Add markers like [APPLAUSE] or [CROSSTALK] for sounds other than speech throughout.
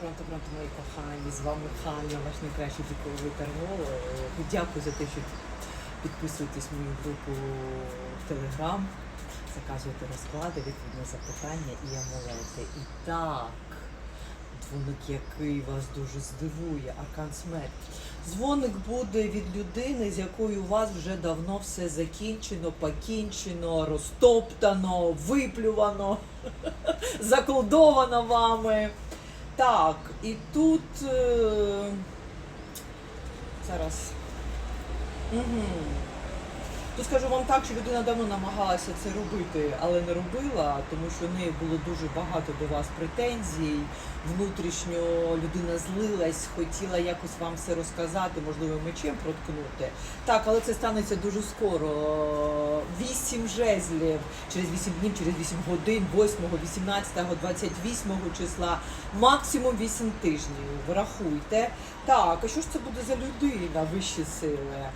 Пронто, пронто, мої кохані, з вами Ханя, ваш найкращий віковий таролог. Дякую за те, що підписуєтесь мою групу в Телеграм, заказуєте розклади, відповідні запитання і амулети. І так, дзвоник, який вас дуже здивує, Аркан Смерть. Дзвоник буде від людини, з якою у вас вже давно все закінчено, покінчено, розтоптано, виплювано, [LAUGHS] заколдовано вами. Так, і тут е, зараз. Угу. Тут скажу вам так, що людина давно намагалася це робити, але не робила, тому що в неї було дуже багато до вас претензій. Внутрішньо людина злилась, хотіла якось вам все розказати, можливо, мечем проткнути. Так, але це станеться дуже скоро. Вісім жезлів через вісім днів, через вісім годин, 8, 18, 28 числа, максимум вісім тижнів. Врахуйте. Так, а що ж це буде за людина, вищі сили?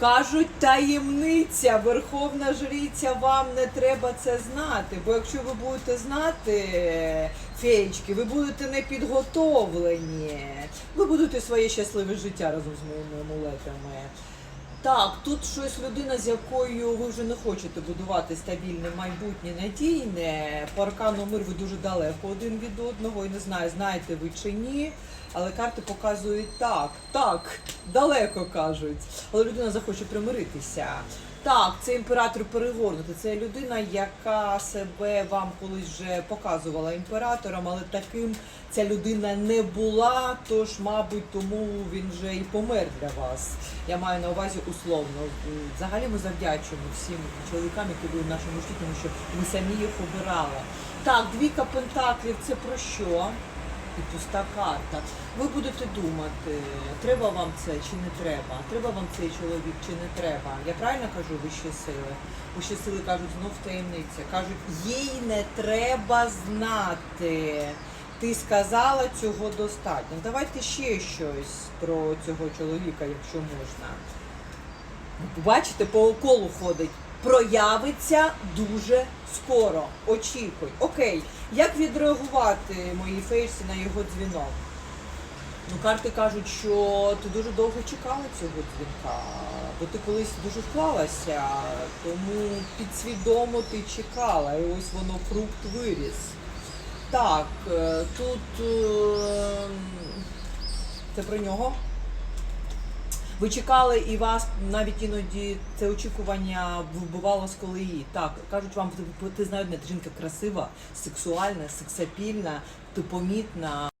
Кажуть, таємниця, верховна жриця, вам не треба це знати. Бо якщо ви будете знати, феєчки, ви будете не підготовлені. Ви будете своє щасливе життя разом з моїми амулетами. Так, тут щось людина, з якою ви вже не хочете будувати стабільне майбутнє, надійне. По аркану мир ви дуже далеко один від одного і не знаю, знаєте ви чи ні. Але карти показують так, так, далеко кажуть. Але людина захоче примиритися. Так, це імператор перегорнути. Це людина, яка себе вам колись вже показувала імператором, але таким ця людина не була. Тож, мабуть, тому він вже і помер для вас. Я маю на увазі условно. Взагалі ми завдячуємо всім чоловікам, які були в нашому житті, тому що ми самі їх обирали. Так, двійка пентаклів це про що? І пуста карта. Ви будете думати, треба вам це чи не треба, треба вам цей чоловік чи не треба. Я правильно кажу вищі сили? Вищі сили кажуть, знов таємниця. Кажуть, їй не треба знати. Ти сказала цього достатньо. Давайте ще щось про цього чоловіка, якщо можна. Бачите, по колу ходить. Проявиться дуже скоро. Очікуй. Окей, як відреагувати мої фейсі на його дзвінок? Ну, карти кажуть, що ти дуже довго чекала цього дзвінка, бо ти колись дуже вклалася, тому підсвідомо ти чекала, і ось воно фрукт виріс. Так, е, тут е, це про нього. Ви чекали і вас навіть іноді це очікування вбивало з колеї. Так, кажуть вам, ти, ти знаєш, жінка красива, сексуальна, сексапільна, ти помітна.